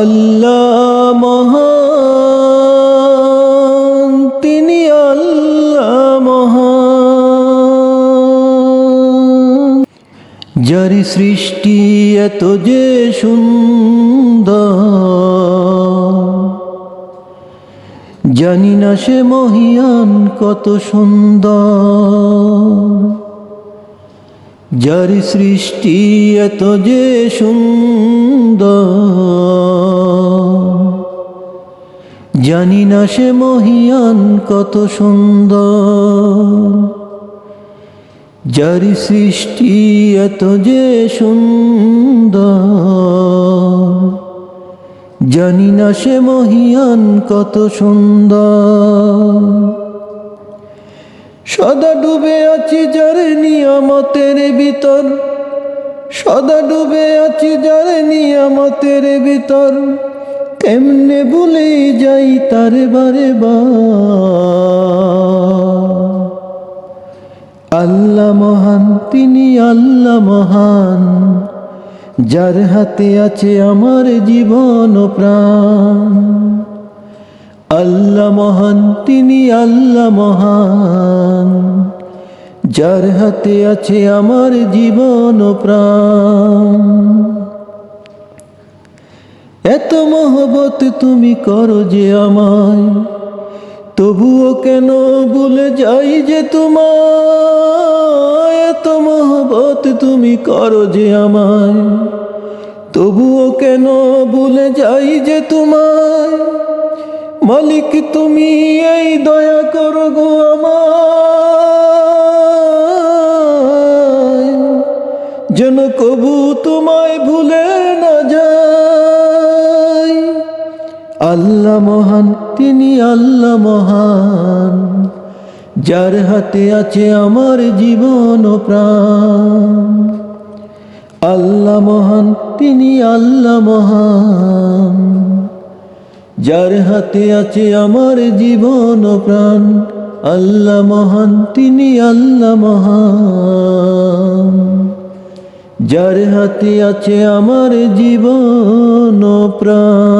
আল্লাহ মহান, তিনি আল্লাহ মহান। যার সৃষ্টি এত যে সুন্দর, জানি না সে মহিয়ান কত সুন্দর। যার সৃষ্টি এত যে সুন্দর জানি না সে মহিয়ান কত সুন্দর। যার সৃষ্টি এত যে সুন্দর। জানি না সে মহিয়ান কত সুন্দর। সদা ডুবে আছি যার নিয়ামতের ভিতর। সদা ডুবে আছি যার নিয়ামতের ভিতর। কেমনে ভুলে যাই তার বারে আল্লাহ মহান, তিনি আল্লাহ মহান, যার হাতে আছে আমার জীবন প্রাণ। আল্লাহ মহান, তিনি আল্লাহ মহান, যার হাতে আছে আমার জীবন প্রাণ। এত মহবত তুমি করো যে আমায়, তবুও কেন ভুলে যাই যে তোমায়? এত মহবত তুমি করো যে আমায়, তবুও কেন ভুলে যাই যে তোমায়? মালিক তুমি, এই দয়া করো গো আমায়। যেন কবু তোমায় ভুলে না যাই। আল্লাহ মহান, তিনি আল্লাহ মহান। যার হাতে আছে আমার জীবন ও প্রাণ। আল্লাহ মহান, তিনি আল্লাহ মহান। যার হাতে আছে আমার জীবন ও প্রাণ, আল্লাহ মহান, তিনি আল্লাহ মহান। যার হাতে আছে আমার জীবন ও প্রাণ।